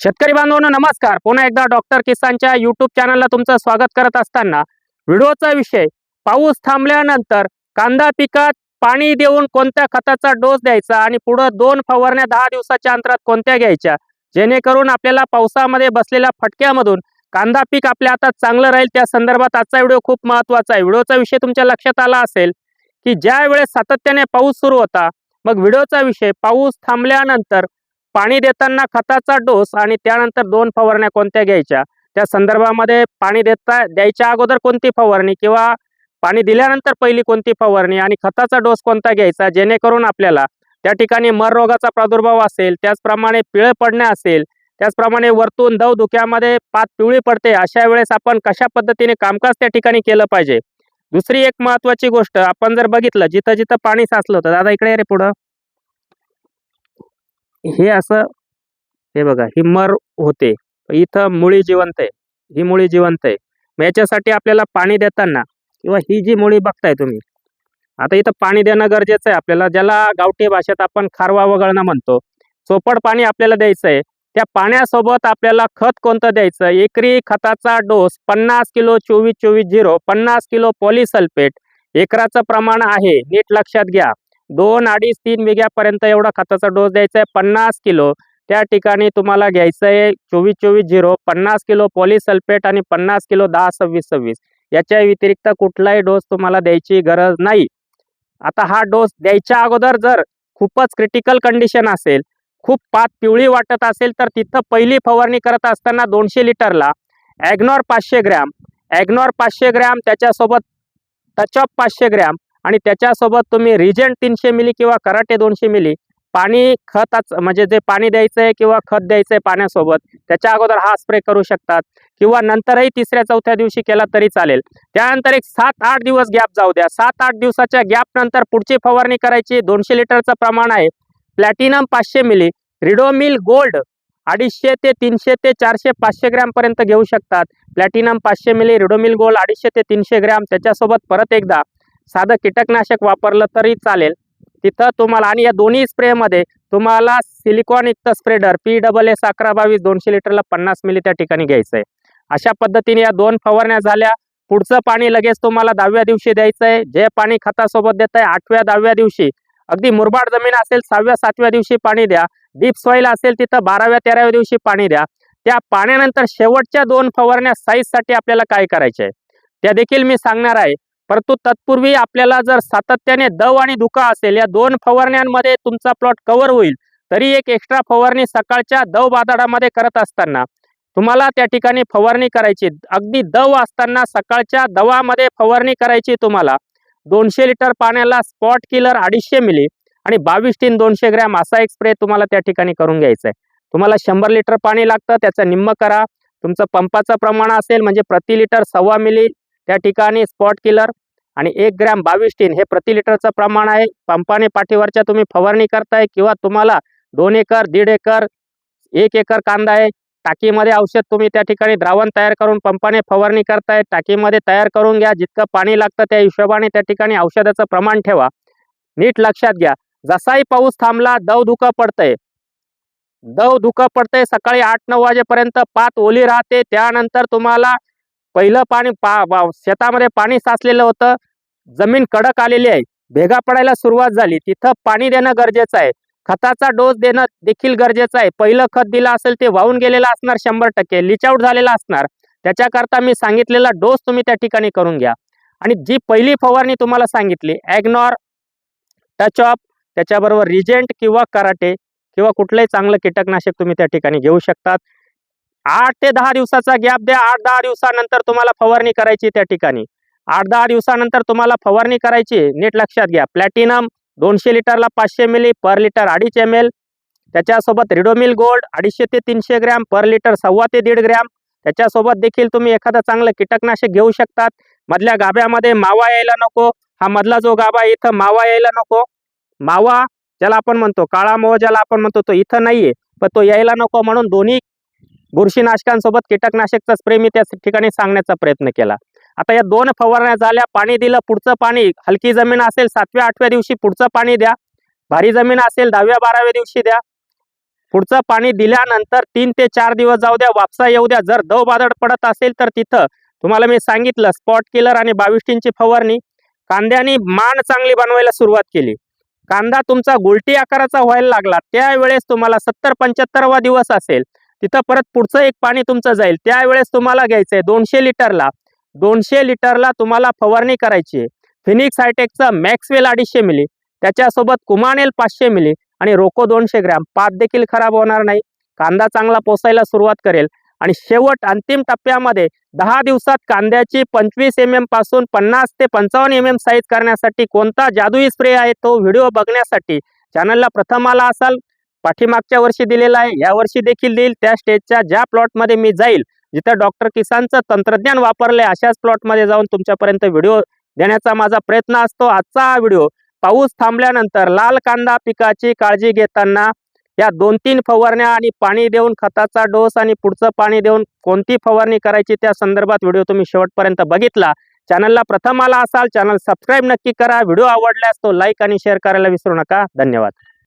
शेतकरी बांधवांनो नमस्कार. पुन्हा एकदा डॉक्टर किसानच्या युट्यूब चॅनलला तुमचं स्वागत करत असताना व्हिडिओचा विषय पाऊस थांबल्यानंतर कांदा पिकात पाणी देऊन कोणत्या खताचा डोस द्यायचा आणि पुढं दोन फवारण्या दहा दिवसाच्या अंतरात कोणत्या घ्यायच्या? जेणेकरून आपल्याला पावसामध्ये बसलेल्या फटक्यामधून कांदा पीक आपल्या हातात चांगलं राहील. त्या संदर्भात आजचा व्हिडिओ खूप महत्त्वाचा आहे. व्हिडिओचा विषय तुमच्या लक्षात आला असेल की ज्या वेळेस सातत्याने पाऊस सुरू होता मग व्हिडिओचा विषय पाऊस थांबल्यानंतर पाणी देताना खताचा डोस आणि त्यानंतर दोन फवारण्या कोणत्या घ्यायच्या? त्या संदर्भामध्ये पाणी देता द्यायच्या अगोदर कोणती फवारणी किंवा पाणी दिल्यानंतर पहिली कोणती फवारणी आणि खताचा डोस कोणता घ्यायचा? जेणेकरून आपल्याला त्या ठिकाणी मर रोगाचा प्रादुर्भाव असेल त्याचप्रमाणे पिळे पडणे असेल त्याचप्रमाणे वरतून दव धुक्यामध्ये पात पिवळी पडते अशा वेळेस आपण कशा पद्धतीने कामकाज त्या ठिकाणी केलं पाहिजे? दुसरी एक महत्त्वाची गोष्ट आपण जर बघितलं जिथं जिथं पाणी साचलं होतं दादा इकडे रे पुढं. हे असं हे बघा ही मर होते. इथं मुळी जिवंत आहे. ही मुळी जिवंत आहे. मग याच्यासाठी आपल्याला पाणी देताना किंवा ही जी मुळी बघताय तुम्ही आता इथं पाणी देणं गरजेचं आहे. आपल्याला ज्याला गावठी भाषेत आपण खारवा वगळणं म्हणतो चोपड पाणी आपल्याला द्यायचं आहे. त्या पाण्यासोबत आपल्याला खत कोणतं द्यायचं? एकरी खताचा डोस पन्नास किलो चोवीस चोवीस झिरो पन्नास किलो पॉलिसल्फेट एकराचं प्रमाण आहे. नीट लक्षात घ्या. दोन अडीच तीन बिघ्यापर्यंत एवढा खताचा डोस द्यायचा आहे. पन्नास किलो. त्या ठिकाणी तुम्हाला घ्यायचं आहे चोवीस चोवीस झिरो पन्नास किलो पॉलिसल्फेट आणि पन्नास किलो दहा सव्वीस सव्वीस. याच्या व्यतिरिक्त कुठलाही डोस तुम्हाला द्यायची गरज नाही. आता हा डोस द्यायच्या अगोदर जर खूपच क्रिटिकल कंडिशन असेल खूप पात पिवळी वाटत असेल तर तिथं पहिली फवारणी करत असताना दोनशे लिटरला ॲग्नॉर पाचशे ग्रॅम. ॲग्नॉर पाचशे ग्रॅम त्याच्यासोबत टचअप पाचशे ग्रॅम आणि त्याच्यासोबत तुम्ही रिजंट तीनशे मिली किंवा कराटे दोनशे मिली पाणी खताच म्हणजे जे पाणी द्यायचं आहे किंवा खत द्यायचं आहे पाण्यासोबत त्याच्या अगोदर हा स्प्रे करू शकतात. किंवा नंतरही तिसऱ्या चौथ्या दिवशी केला तरी चालेल. त्यानंतर एक सात आठ दिवस गॅप जाऊ द्या. सात आठ दिवसाच्या गॅप नंतर पुढची फवारणी करायची. दोनशे लिटरचं प्रमाण आहे. प्लॅटिनम पाचशे मिली. रिडोमिल गोल्ड अडीचशे ते तीनशे ते चारशे पाचशे ग्रॅमपर्यंत घेऊ शकतात. प्लॅटिनम पाचशे मिली रिडोमिल गोल्ड अडीचशे ते तीनशे ग्रॅम. त्याच्यासोबत परत एकदा साधं कीटकनाशक वापरलं तरी चालेल. तिथं तुम्हाला आणि या दोन्ही स्प्रेमध्ये तुम्हाला सिलिकॉन युक्त स्प्रेडर पी डबल एस अकरा बावीस दोनशे लिटरला पन्नास मिली त्या ठिकाणी घ्यायचं आहे अशा पद्धतीने या दोन फवारण्या झाल्या. पुढचं पाणी लगेच तुम्हाला दहाव्या दिवशी द्यायचं आहे जे पाणी खतासोबत देत आहे आठव्या दहाव्या दिवशी. अगदी मुरबाड जमीन असेल सहाव्या सातव्या दिवशी पाणी द्या. डीप सॉईल असेल तिथं बाराव्या तेराव्या दिवशी पाणी द्या. त्या पाण्यानंतर शेवटच्या दोन फवारण्या साईजसाठी आपल्याला काय करायचे आहे त्या देखील मी सांगणार आहे. परंतु तत्पूर्वी आपल्याला जर सातत्याने दव आणि दुका असेल या दोन फवारण्यांमध्ये तुमचा प्लॉट कव्हर होईल. तरी एक एक्स्ट्रा फवारणी सकाळच्या दव बाजारामध्ये करत असताना तुम्हाला त्या ठिकाणी फवारणी करायची अगदी दव असताना सकाळच्या दवामध्ये फवारणी करायची तुम्हाला. दोनशे लिटर पाण्याला स्पॉट किलर अडीचशे मिली आणि बावीस तीन दोनशे ग्रॅम असा एक स्प्रे तुम्हाला त्या ठिकाणी करून घ्यायचा आहे. तुम्हाला शंभर लिटर पाणी लागतं त्याचं निम्म करा. तुमचं पंपाचं प्रमाण असेल म्हणजे प्रति लिटर सव्वा मिली त्या ठिकाणी स्पॉट किलर आणि एक ग्रॅम बावीस टीन हे प्रति लिटरचं प्रमाण आहे. पंपाने पाठीवरच्या तुम्ही फवारणी करताय किंवा तुम्हाला दोन एकर दीड एकर एक एकर कांदा आहे टाकीमध्ये औषध तुम्ही त्या ठिकाणी द्रावण तयार करून पंपाने फवारणी करताय टाकीमध्ये तयार करून घ्या जितकं पाणी लागतं त्या हिशोबाने त्या ठिकाणी औषधाचं प्रमाण ठेवा. नीट लक्षात घ्या. जसाही पाऊस थांबला दव धुकं पडतंय. दव धुकं पडतंय सकाळी आठ नऊ वाजेपर्यंत पात ओली राहते. त्यानंतर तुम्हाला पहिलं पाणी पा शेतामध्ये पाणी साचलेलं होतं. जमीन कडक आलेली आहे. भेगा पडायला सुरुवात झाली. तिथं पाणी देणं गरजेचं आहे. खताचा डोस देणं देखील गरजेचं आहे. पहिलं खत दिलं असेल ते वाहून गेलेलं असणार शंभर टक्के. लिचआउट झालेला असणार. त्याच्याकरता मी सांगितलेला डोस तुम्ही त्या ठिकाणी करून घ्या. आणि जी पहिली फवारणी तुम्हाला सांगितली ॲग्नॉर टच ऑफ त्याच्याबरोबर रिजेंट किंवा कराटे किंवा कुठलंही चांगलं कीटकनाशक तुम्ही त्या ठिकाणी घेऊ शकतात. आठ ते दहा दिवसाचा गॅप द्या. आठ दहा दिवसानंतर तुम्हाला फवारणी करायची त्या ठिकाणी. आठ दहा दिवसानंतर तुम्हाला फवारणी करायची. नीट लक्षात घ्या. प्लॅटिनम दोनशे लिटरला पाचशे मिली पर लिटर अडीच एम एल त्याच्यासोबत रिडोमिल गोल्ड अडीचशे ते तीनशे ग्रॅम पर लिटर सव्वा ते दीड ग्रॅम. त्याच्यासोबत देखील तुम्ही एखादं चांगलं कीटकनाशक घेऊ शकतात. मधल्या गाभ्यामध्ये मावा यायला नको. हा मधला जो गाभा आहे इथं मावा यायला नको. मावा ज्याला आपण म्हणतो काळा मोह ज्याला आपण म्हणतो तो इथं नाहीये. पण तो यायला नको म्हणून दोन्ही बुरशीनाशकांसोबत कीटकनाशकचा स्प्रे मी त्या ठिकाणी सांगण्याचा प्रयत्न केला. आता या दोन फवारण्या झाल्या पाणी दिलं पुढचं पाणी हलकी जमीन असेल सातव्या आठव्या दिवशी पुढचं पाणी द्या. भारी जमीन असेल दहाव्या बाराव्या दिवशी द्या. पुढचं पाणी दिल्यानंतर तीन ते चार दिवस जाऊ द्या वापसा येऊ द्या. जर दव बादड पडत असेल तर तिथं तुम्हाला मी सांगितलं स्पॉट किलर आणि बावीस टीनची फवारणी. कांद्याने मान चांगली बनवायला सुरुवात केली. कांदा तुमचा गुलटी आकाराचा व्हायला लागला. त्यावेळेस तुम्हाला सत्तर पंच्याहत्तरवा दिवस असेल. तिथं परत पुढचं एक पाणी तुमचं जाईल. त्यावेळेस तुम्हाला घ्यायचं आहे दोनशे लिटरला. दोनशे लिटरला तुम्हाला फवारणी करायची आहे. फिनिक्स हायटेकचं मॅक्सवेल अडीचशे मिली त्याच्यासोबत कुमानेल पाचशे मिली आणि रोको दोनशे ग्रॅम. पात देखील खराब होणार नाही. कांदा चांगला पोसायला सुरुवात करेल. आणि शेवट अंतिम टप्प्यामध्ये दहा दिवसात कांद्याची पंचवीस एम एमपासून पन्नास ते पंचावन्न एम एम साईज करण्यासाठी कोणता जादुई स्प्रे आहे तो व्हिडिओ बघण्यासाठी चॅनलला प्रथम आला असाल पाठीमागच्या वर्षी दिलेला आहे. या वर्षी देखील देईल. त्या स्टेजच्या ज्या प्लॉटमध्ये मी जाईल जिथं डॉक्टर किसानचं तंत्रज्ञान वापरलंय अशाच प्लॉटमध्ये जाऊन तुमच्यापर्यंत व्हिडिओ देण्याचा माझा प्रयत्न असतो. आजचा हा व्हिडिओ पाऊस थांबल्यानंतर लाल कांदा पिकाची काळजी घेताना या दोन तीन फवारण्या आणि पाणी देऊन खताचा डोस आणि पुढचं पाणी देऊन कोणती फवारणी करायची त्या संदर्भात व्हिडिओ तुम्ही शेवटपर्यंत बघितला. चॅनलला प्रथम आला असाल चॅनल सबस्क्राईब नक्की करा. व्हिडिओ आवडल्यास तो लाईक आणि शेअर करायला विसरू नका. धन्यवाद.